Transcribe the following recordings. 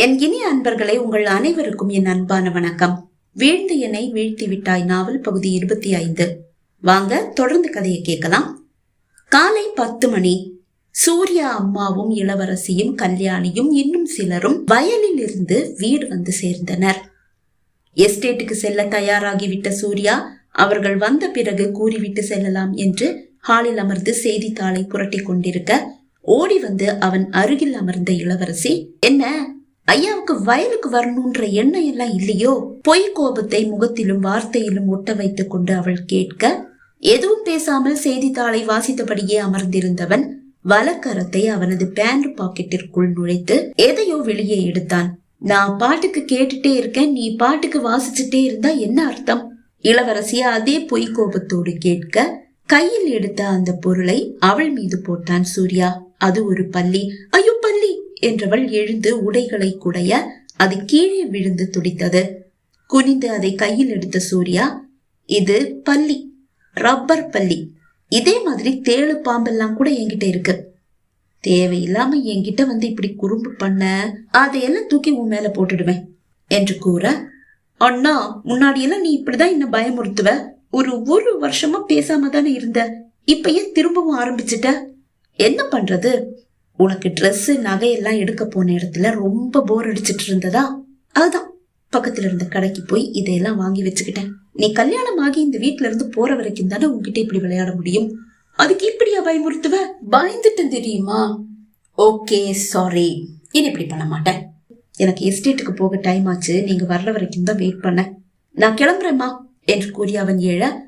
என் இனிய அன்பர்களை உங்கள் அனைவருக்கும் என் அன்பான வணக்கம். வீழ்ந்து என்னை வீழ்த்தி விட்டாய் நாவல் பகுதி இருபத்தி ஐந்து. வாங்க தொடர்ந்து கதையை கேட்கலாம். காலை பத்து மணி. சூர்யா அம்மாவும் இளவரசியும் கல்யாணியும் இன்னும் சிலரும் வயலில் இருந்து வீடு வந்து சேர்ந்தனர். எஸ்டேட்டுக்கு செல்ல தயாராகிவிட்ட சூர்யா அவர்கள் வந்த பிறகு கூறிவிட்டு செல்லலாம் என்று ஹாலில் அமர்ந்து செய்தித்தாளை புரட்டி கொண்டிருக்க ஓடி வந்து அவன் அருகில் அமர்ந்த இளவரசி என்ன? ஐயாவுக்கு வயலுக்கு வரணுன்ற எண்ணம் எல்லாம் இல்லையோ? பொய் கோபத்தை முகத்திலும் வார்த்தையிலும் ஒட்ட வைத்துக் கொண்டு அவள் கேட்க எதுவும் பேசாமல் செய்தித்தாளை வாசித்தபடியே அமர்ந்திருந்தவன் வலக்கரத்தை அவனது பேண்ட் பாக்கெட்டிற்குள் நுழைத்து எதையோ வெளியே எடுத்தான். நான் பாட்டுக்கு கேட்டுட்டே இருக்கேன். நீ பாட்டுக்கு வாசிச்சுட்டே இருந்தா என்ன அர்த்தம்? இளவரசி அதே பொய் கோபத்தோடு கேட்க கையில் எடுத்த அந்த பொருளை அவள் மீது போட்டான் சூர்யா. அது ஒரு பள்ளி ஐயோ என்றவள் எழுந்து உடைகளை குடைய அது கீழே விழுந்து துடித்தது. குனிந்து அதை கையில் எடுத்த சூர்யா இது பள்ளி ரப்பர் பள்ளி இதே மாதிரி தேளு பாம்பெல்லாம் கூட என்கிட்ட இருக்கு. தேவையில்லாம என்கிட்ட வந்து இப்படி குறும்பு பண்ண அதையெல்லாம் தூக்கி உன் மேல போட்டுடுவேன் என்று கூற அண்ணா முன்னாடியெல்லாம் நீ இப்படிதான் என்ன பயமுறுத்துவ. ஒரு ஒரு வருஷமா பேசாம தானே இருந்த. இப்ப ஏன் திரும்பவும் ஆரம்பிச்சிட்ட? என்ன பண்றது? உனக்கு ட்ரெஸ்ஸு நகையெல்லாம் எடுக்க போன இடத்துல ரொம்ப போர் அடிச்சிட்டு இருந்ததா? அதுதான். பக்கத்துல இருந்த கடைக்கு போய் இதையெல்லாம் வாங்கி வச்சுக்கிட்டேன். நீ கல்யாணம் ஆகி இந்த வீட்ல இருந்து போற வரைக்கும் தானே உன்கிட்ட இப்படி விளையாட முடியும்? அதுக்கு இப்படியா பயமுறுத்துவ? பயந்துட்டேன் தெரியுமா? ஓகே சாரி இனி இப்படி பண்ண மாட்டேன். எனக்கு எஸ்டேட்டுக்கு போக டைம் ஆச்சு. நீங்க வர்ற வரைக்கும் தான் வெயிட் பண்ணேன் நான் கிளம்புறேம்மா என்று கூறி அவன் ஏழ.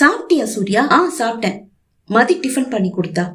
சாப்பிட்டியா சூர்யா? ஆ சாப்பிட்டேன். மதி டிஃபன் பண்ணி கொடுத்தா.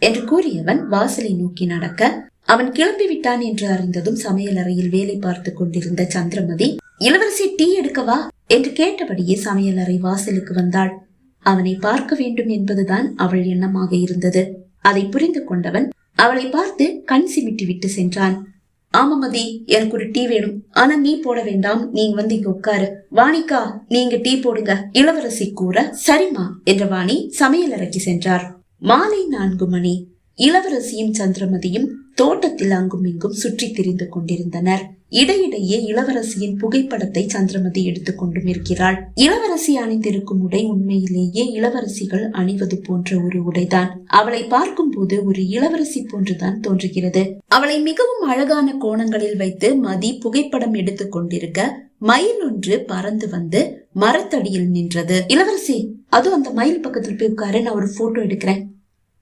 என்று கூறியவன் வாசலை நோக்கி நடக்க அவன் கிளம்பி விட்டான் என்று அறிந்ததும் சமையலறையில் வேலை பார்த்து கொண்டிருந்த சந்திரமதி இளவரசி டீ எடுக்கவா என்று கேட்டபடியே சமையலறை வாசலுக்கு வந்தாள். அவனை பார்க்க வேண்டும் என்பதுதான் அவள் எண்ணமாக இருந்தது. அதை புரிந்து கொண்டவன் அவளை பார்த்து கண் சிமிட்டி விட்டு சென்றான். ஆமாமதி எனக்கு ஒரு டீ வேணும். ஆனா நீ போட வேண்டாம். நீங்க வந்து இங்க உட்காரு. வாணிக்கா நீங்க டீ போடுங்க. இளவரசி கூற சரிம்மா என்ற வாணி சமையலறைக்கு சென்றார். மாலை நான்கு மணி இளவரசியும் சந்திரமதியும் தோட்டத்தில் அங்கும் இங்கும் சுற்றி திரிந்து கொண்டிருந்தனர். இடையிடையே இளவரசியின் புகைப்படத்தை சந்திரமதி எடுத்துக்கொண்டும் இருக்கிறாள் இளவரசி அணிந்திருக்கும் உடை உண்மையிலேயே இளவரசிகள் அணிவது போன்ற ஒரு உடைதான். அவளை பார்க்கும் போது ஒரு இளவரசி போன்றுதான் தோன்றுகிறது. அவளை மிகவும் அழகான கோணங்களில் வைத்து மதி புகைப்படம் எடுத்துக் கொண்டிருக்க மயில் ஒன்று பறந்து வந்து மரத்தடியில் நின்றது. இளவரசி அதுவும் அந்த மயில் பக்கத்தில் போய் உட்காரு நான் ஒரு போட்டோ எடுக்கிறேன்.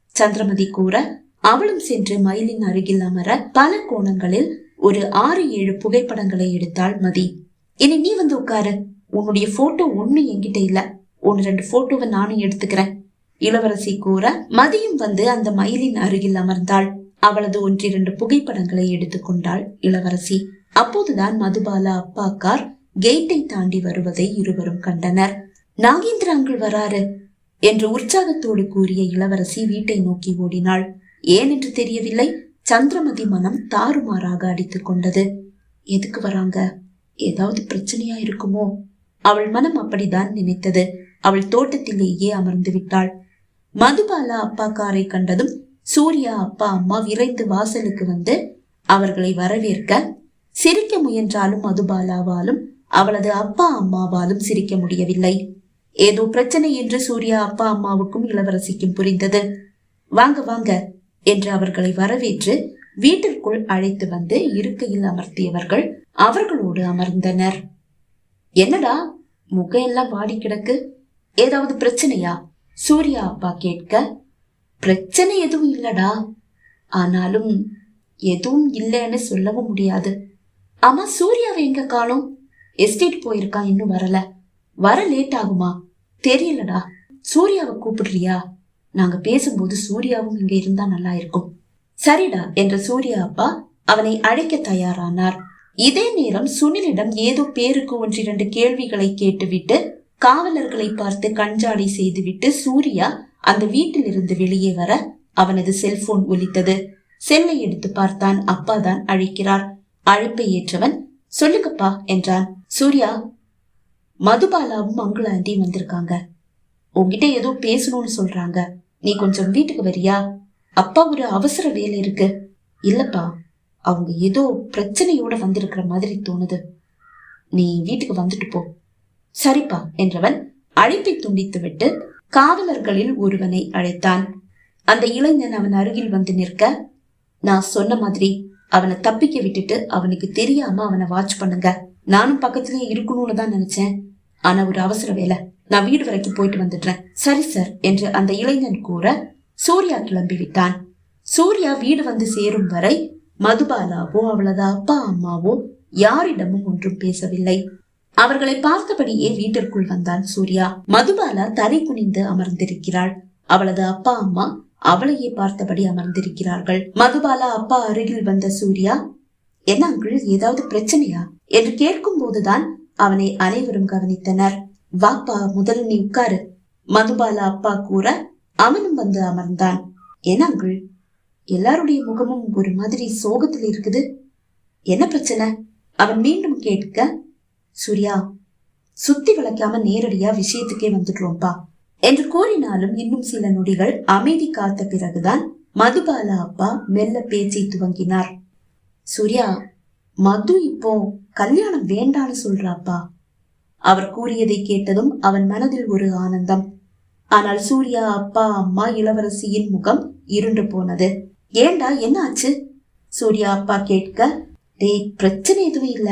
சந்திரமதி கூற அவளும் சென்று மயிலின் அருகில் அமர பல கோணங்களில் ஒரு ஆறு ஏழு புகைப்படங்களை எடுத்தாள் மதி. இனி நீ வந்து உட்காரு. உன்னுடைய போட்டோ ஒண்ணு என்கிட்ட இல்ல. ஒன்னு ரெண்டு போட்டோவை நானும் எடுத்துக்கிறேன். இளவரசி கூற மதியும் வந்து அந்த மயிலின் அருகில் அமர்ந்தாள். அவளது ஒன்றிரண்டு புகைப்படங்களை எடுத்துக்கொண்டாள் இளவரசி. அப்போதுதான் மதுபாலா அப்பாக்கார் கேட்டை தாண்டி வருவதை இருவரும் கண்டனர். நாகேந்திர அங்கிள் வராரு? என்று உற்சாகத்தோடு கூறிய இளவரசி வீட்டை நோக்கி ஓடினாள். ஏன் என்று தெரியவில்லை. சந்திரமதி மனம் தாறுமாறாக அடித்துக் கொண்டது. எதுக்கு வராங்க? ஏதாவது பிரச்சனையா இருக்குமோ? அவள் மனம் அப்படிதான் நினைத்தது. அவள் தோட்டத்திலேயே அமர்ந்து விட்டாள். மதுபாலா அப்பா காரை கண்டதும் சூர்யா அப்பா அம்மா விரைந்து வாசலுக்கு வந்து அவர்களை வரவேற்க சிரிக்க முயன்றாலும் மதுபாலாவாலும் அவளது அப்பா அம்மாவாலும் சிரிக்க முடியவில்லை. ஏதோ பிரச்சனை என்று சூர்யா அப்பா அம்மாவுக்கும் இளவரசிக்கும் புரிந்தது. வாங்க வாங்க என்று அவர்களை வரவேற்று வீட்டிற்குள் அழைத்து வந்து இருக்கையில் அமர்த்தியவர்கள் அவர்களோடு அமர்ந்தனர். என்னடா முகம் எல்லாம் வாடி கிடக்கு? ஏதாவது பிரச்சனையா? சூர்யா அப்பா கேட்க. பிரச்சனை எதுவும் இல்லடா. ஆனாலும் எதுவும் இல்லைன்னு சொல்லவும் முடியாது. ஆமா சூர்யாவை எங்க காணும்? எஸ்டேட் போயிருக்கான் இன்னும் வரல. வர லேட் ஆகுமா? தெரியலடா. சூர்யாவை கூப்பிடுறியா? நாங்க பேசும்போது சூர்யாவும் இங்க இருந்தா நல்லா இருக்கும். சரிடா என்ற சூர்யா அப்பா அவனை அழைக்க தயாரானார். இதே நேரம் சுனிலிடம் ஏதோ பேருக்கு ஒன்றிரண்டு கேள்விகளை கேட்டுவிட்டு காவலர்களை பார்த்து கஞ்சாடை செய்துவிட்டு சூர்யா அந்த வீட்டிலிருந்து வெளியே வர அவனது செல்போன் ஒலித்தது. செல்லை எடுத்து பார்த்தான். அப்பா தான் அழைக்கிறார். அழைப்பை ஏற்றவன் சொல்லுங்கப்பா என்றான். சூர்யா மதுபாலாவும் மங்கள ஆண்டியும் வந்திருக்காங்க. உங்ககிட்ட ஏதோ பேசணும்னு சொல்றாங்க. நீ கொஞ்சம் வீட்டுக்கு வரியா? அப்பா ஒரு அவசர வேலை இருக்கு. இல்லப்பா அவங்க ஏதோ பிரச்சனையோட வந்திருக்கிற மாதிரி தோணுது. நீ வீட்டுக்கு வந்துட்டு போ. சரிப்பா என்றவன் அழைப்பை துண்டித்து விட்டு காவலர்களில் ஒருவனை அழைத்தான். அந்த இளைஞன் அவன் அருகில் வந்து நிற்க நான் சொன்ன மாதிரி அவனை தப்பிக்க விட்டுட்டு அவனுக்கு தெரியாம அவனை வாட்ச் பண்ணுங்க. நானும் பக்கத்துலயே இருக்கணும்னு தான் நினைச்சேன். ஆனா ஒரு அவசர வேலை நான் வீடு வரைக்கும் போயிட்டு வந்துடுறேன். சரி சார் என்று அந்த இளைஞன் கூற சூர்யா கிளம்பி விட்டான் சூர்யா வீடு வந்து சேரும் வரை மதுபாலாவோ அவளது அப்பா அம்மாவோ யாரிடமும் ஒன்றும் பேசவில்லை. அவர்களை பார்த்தபடியே வீட்டிற்குள் வந்தான் சூர்யா. மதுபாலா தலை குனிந்து அமர்ந்திருக்கிறாள். அவளது அப்பா அம்மா அவளையே பார்த்தபடி அமர்ந்திருக்கிறார்கள். மதுபாலா அப்பா அருகில் வந்த சூர்யா என்ன அங்கிள் ஏதாவது பிரச்சனையா? என்று கேட்கும் போதுதான் அவனை அனைவரும் கவனித்தனர். வாப்பா முதல் நீ உட்காரு. மதுபாலா அப்பா கூற அவனும் வந்து அமர்ந்தான். என்ன அங்கிள்? எல்லாருடைய முகமும் ஒரு மாதிரி சோகத்தில் இருக்குது. என்ன பிரச்சனை? அவன் மீண்டும் கேட்க சூர்யா சுத்தி வளைக்காம நேரடியா விஷயத்துக்கே வந்துடுறோம்பா. என்று கூறினாலும் இன்னும் சில நொடிகள் அமைதி காத்த பிறகுதான் மதுபாலா அப்பா மெல்ல பேச்சை துவங்கினார். சூர்யா மது இப்போ கல்யாணம் வேண்டான்னு சொல்றாப்பா? அவர் கூறியதை கேட்டதும் அவன் மனதில் ஒரு ஆனந்தம். ஆனால் சூர்யா அப்பா அம்மா இளவரசியின் முகம் இருண்டு போனது. ஏண்டா என்ன ஆச்சு சூர்யா அப்பா கேட்க டேய் பிரச்சனை எதுவும் இல்ல.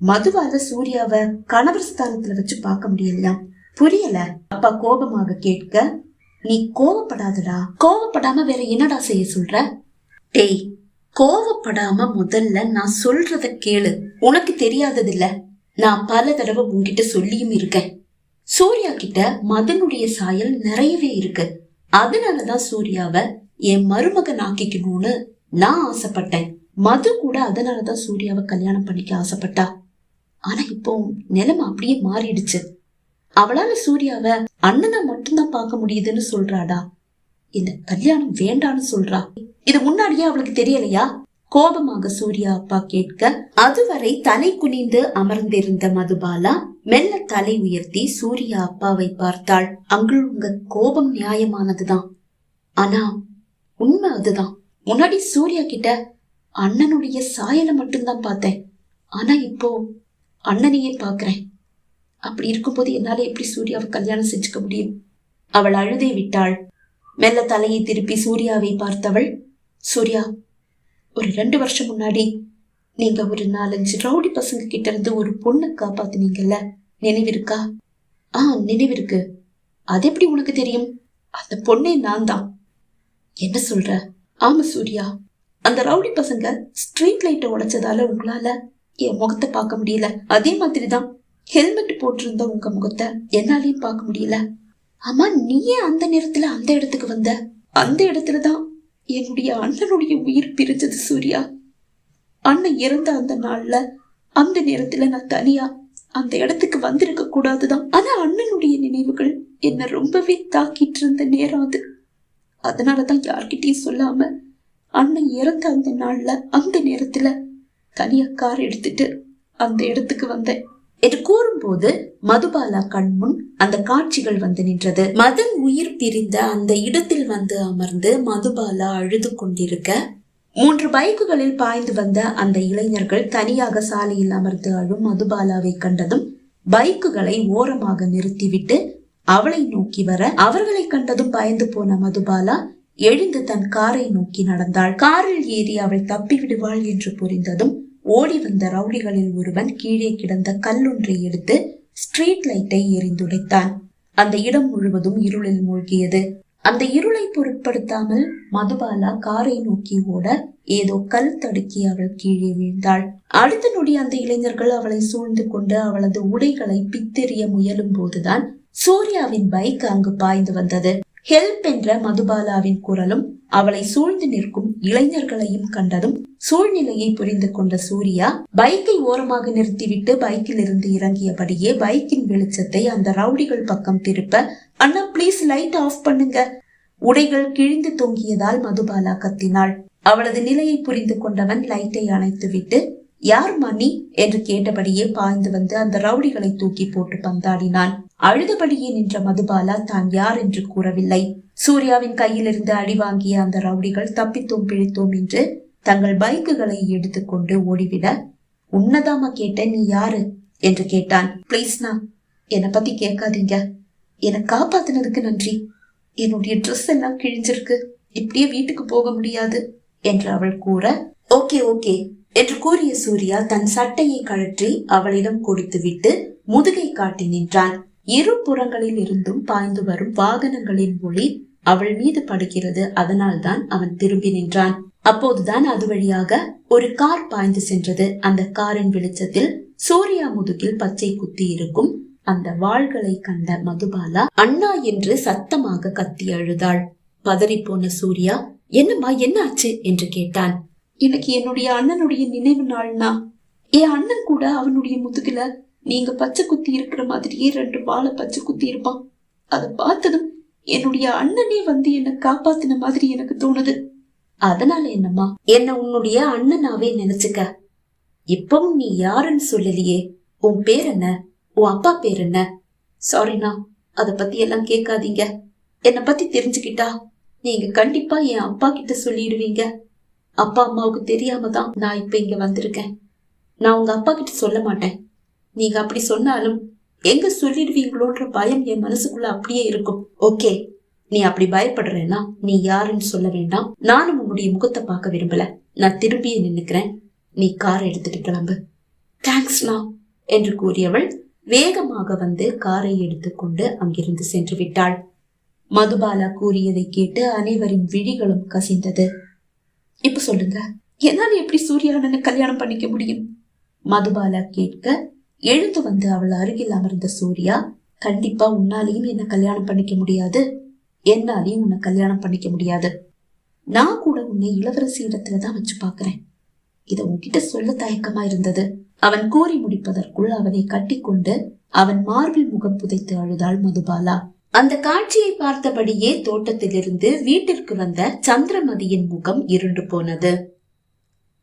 மதுவால சூர்யாவை கணவர் ஸ்தானத்துல வச்சு பார்க்க முடியலையாம் புரியல? அப்பா கோபமாக கேட்க நீ கோவப்படாதடா. கோவப்படாம வேற என்னடா செய்ய சொல்ற? டேய் கோவப்படாம முதல்ல நான் சொல்றத கேளு. உனக்கு தெரியாதது இல்ல நான் பல தடவை உன்கிட்ட சொல்லியும் இருக்கேன். சூர்யா கிட்ட மதனுடைய சாயல் நிறையவே இருக்கு. அதனாலதான் சூர்யாவை என் மருமகன் ஆக்கிக்கணும்னு நான் ஆசைப்பட்டேன். மது கூட அதனாலதான் சூர்யாவை கல்யாணம் பண்ணிக்க ஆசைப்பட்டா. ஆனா இப்போ நிலைமை அப்படியே மாறிடுச்சு. அவளால சூர்யாவை அண்ணனை மட்டும்தான் பார்க்க முடியுதுன்னு சொல்றாடா. இந்த கல்யாணம் வேண்டான்னு சொல்றா. இது முன்னாடியே அவளுக்கு தெரியலையா? கோபமாக சூர்யா அப்பா கேட்க அதுவரை தலை குனிந்து அமர்ந்திருந்த மதுபாலா மெல்ல தலை உயர்த்தி சூர்யா அப்பாவை பார்த்தாள். அங்கு உங்க கோபம் நியாயமானதுதான். ஆனா உண்மை அதுதான். முன்னாடி சூர்யா கிட்ட அண்ணனுடைய சாயலை மட்டும்தான் பார்த்தேன். ஆனா இப்போ அண்ணனையே பாக்குறேன் அப்படி இருக்கும்போது என்னால எப்படி சூர்யாவை கல்யாணம் செஞ்சுக்க முடியும்? அவள் அழுதே விட்டாள். மெல்ல தலையை திருப்பி சூர்யாவை பார்த்தவள் சூர்யா ஒரு ரெண்டு வருஷம் முன்னாடி நீங்க ஒரு நாலஞ்சு ரவுடி பசங்க கிட்ட இருந்து ஒரு பொண்ணை காப்பாத்தினீங்கல்ல? நினைவிருக்கா? ஆ நினைவிருக்கு. அது எப்படி உனக்கு தெரியும்? அந்த பொண்ணே நான் தான் என்ன சொல்ற? ஆமா சூர்யா. அந்த ரவுடி பசங்க ஸ்ட்ரீட் லைட்டை உடைச்சதால உங்களால என் முகத்தை பார்க்க முடியல. அதே மாதிரிதான் ஹெல்மெட் போட்டிருந்த உங்க முகத்தை என்னாலையும் பார்க்க முடியல. ஆமா நீயே அந்த நேரத்துல அந்த இடத்துக்கு வந்த? அந்த இடத்துல தான் என்னுடைய அண்ணனுடைய உயிர் பிரிஞ்சது சூர்யா. அண்ணன் இறந்த அந்த நாள்ல அந்த நேரத்துல நான் தனியா அந்த இடத்துக்கு வந்திருக்க கூடாதுதான். ஆனா அண்ணனுடைய நினைவுகள் என்ன ரொம்பவே தாக்கிட்டு இருந்த நேரம் அது. அதனாலதான் யார்கிட்டயும் சொல்லாம அண்ணன் இறந்த அந்த நாள்ல அந்த நேரத்துல தனியா கார் எடுத்துட்டு அந்த இடத்துக்கு வந்தேன். என்று கூறும்போது மதுபாலா கண்முன் அந்த காட்சிகள் வந்து நின்றது. மதன் உயிர் பிரிந்த அந்த இடத்தில் வந்து அமர்ந்து மதுபாலா அழுது கொண்டிருக்க மூன்று பைக்குகளில் பாய்ந்து வந்த அந்த இளைஞர்கள் தனியாக சாலையில் அமர்ந்து அழும் மதுபாலாவை கண்டதும் பைக்குகளை ஓரமாக நிறுத்திவிட்டு அவளை நோக்கி வர அவர்களை கண்டதும் பயந்து போன மதுபாலா எழுந்து தன் காரை நோக்கி நடந்தாள். காரில் ஏறி அவள் தப்பி விடுவாள் என்று புரிந்ததும் ஓடி வந்த ரவுடிகளில் ஒருவன் கீழே கிடந்த கல்லொன்றை எடுத்து ஸ்ட்ரீட் லைட்டை எரிந்துடைத்தான் அந்த இடம் முழுவதும் இருளில் மூழ்கியது. அந்த இருளை பொருட்படுத்தாமல் மதுபாலா காரை நோக்கி ஓட ஏதோ கல் தடுக்கி அவள் கீழே வீழ்ந்தாள். அடுத்த நொடி அந்த இளைஞர்கள் அவளை சூழ்ந்து கொண்டு அவளது உடைகளை பித்தெறிய முயலும் போதுதான் சூர்யாவின் பைக் அங்கு பாய்ந்து வந்தது. ஹெல்ப் என்ற மதுபாலாவின் குரலும் அவளை சூழ்ந்து நிற்கும் இளைஞர்களையும் கண்டதும் சூழ்நிலையை புரிந்து கொண்ட சூர்யா பைக்கை ஓரமாக நிறுத்திவிட்டு பைக்கில் இருந்து இறங்கியபடியே பைக்கின் வெளிச்சத்தை அந்த ரவுடிகள் பக்கம் திருப்ப அண்ணா பிளீஸ் லைட் ஆஃப் பண்ணுங்க. உடைகள் கிழிந்து தொங்கியதால் மதுபாலா கத்தினாள். அவளது நிலையை புரிந்து கொண்டவன் லைட்டை அணைத்துவிட்டு யார் மணி? என்று கேட்டபடியே பாய்ந்து வந்து அந்த ரவுடிகளை தூக்கி போட்டு பந்தாடினான். அழுதபடியே நின்ற மதுபாலா தான் யார் என்று கூறவில்லை. சூர்யாவின் கையிலிருந்து அடி வாங்கிய அந்த ரவுடிகள் தப்பித்தோம் பிழைத்தோம் என்று தங்கள் பைக்குகளை எடுத்துக்கொண்டு ஓடிவிட உன்னதாமா கேட்ட நீ யாரு? என்று கேட்டான். ப்ளீஸ்னா என்னை பத்தி கேட்காதீங்க. என்னை காப்பாத்தினதுக்கு நன்றி. என்னுடைய ட்ரெஸ் எல்லாம் கிழிஞ்சிருக்கு. இப்படியே வீட்டுக்கு போக முடியாது என்று அவள் கூற ஓகே ஓகே என்று கூறிய சூர்யா தன் சட்டையை கழற்றி அவளிடம் கொடுத்துவிட்டு முதுகை காட்டி நின்றான். இரு புறங்களில் இருந்தும் பாய்ந்து வரும் வாகனங்களின் ஒளி அவள் மீது படுகிறது. அதனால்தான் அவன் திரும்பி நின்றான். அப்போதுதான் அது வழியாக ஒரு கார் பாய்ந்து சென்றது. அந்த காரின் வெளிச்சத்தில் சூர்யா முதுகில் பச்சை குத்தி இருக்கும் அந்த வாள்களை கண்ட மதுபாலா அண்ணா என்று சத்தமாக கத்தி அழுதாள். பதறிப்போன சூர்யா என்னம்மா என்ன ஆச்சு என்று கேட்டான். எனக்கு என்னுடைய அண்ணனுடைய நினைவு நாள்னா? என் அண்ணன் கூட அவனுடைய முதுகுல நீங்க பச்சை குத்தி இருக்கிற மாதிரியே ரெண்டு வாழை பச்சை குத்தி இருப்பான். அதை பார்த்ததும் என்னுடைய அண்ணனே வந்து என்ன காப்பாத்தின மாதிரி எனக்கு தோணுது. அதனால என்னம்மா என்ன உன்னுடைய அண்ணனாவே நினைச்சுக்க. இப்பவும் நீ யாருன்னு சொல்லலையே உன் பேர் என்ன உன் அப்பா பேர் என்ன? சாரிண்ணா அத பத்தி எல்லாம் கேட்காதீங்க. என்னை பத்தி தெரிஞ்சுக்கிட்டா நீங்க கண்டிப்பா என் அப்பா கிட்ட சொல்லிடுவீங்க. அப்பா அம்மாவுக்கு தெரியாம தான் நான் இப்ப இங்க வந்திருக்கேன். நான் உங்க அப்பா கிட்ட சொல்ல மாட்டேன். நீங்க அப்படி சொன்னாலும் எங்க சொல்லிடுவீங்களோன்ற பயம் என் மனசுக்குள்ள அப்படியே இருக்கும். ஓகே நீ அப்படி பயப்படுறேன்னா நீ யாருன்னு சொல்ல வேண்டாம். நானும் உன்னுடைய முகத்தை பார்க்க விரும்பல. நான் திரும்பியே நின்னுக்கிறேன். நீ காரை எடுத்துட்டு கிளம்பு. தேங்க்ஸ்ண்ணா என்று கூறியவள் வேகமாக வந்து காரை எடுத்துக்கொண்டு அங்கிருந்து சென்று விட்டாள். மதுபாலா கூறியதை கேட்டு அனைவரின் விழிகளும் கசிந்தது. இப்ப சொல்லுங்க என்னால் எப்படி சூர்யா கல்யாணம் பண்ணிக்க முடியும்? மதுபாலா கேட்க எழுந்து வந்து அவள் அருகில் அமர்ந்த சூர்யா கண்டிப்பா உன்னாலையும் என்ன கல்யாணம் பண்ணிக்க முடியாது. என்னாலையும் உன்னை கல்யாணம் பண்ணிக்க முடியாது. நான் கூட உன்னை இளவரசி இடத்துல தான் வச்சு பாக்குறேன் இத உன்கிட்ட சொல்ல தயக்கமா இருந்தது. அவன் கூறி முடிப்பதற்குள் அவனை கட்டிக்கொண்டு அவன் மார்பில் முகம் புதைத்து அழுதாள் மதுபாலா. அந்த காட்சியை பார்த்தபடியே தோட்டத்திலிருந்து வீட்டிற்கு வந்த சந்திரமதியின் முகம் இருண்டு போனது.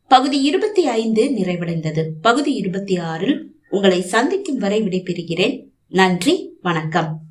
பகுதி இருபத்தி ஐந்து நிறைவடைந்தது. பகுதி இருபத்தி ஆறில் உங்களை சந்திக்கும் வரை விடைபெறுகிறேன். நன்றி வணக்கம்.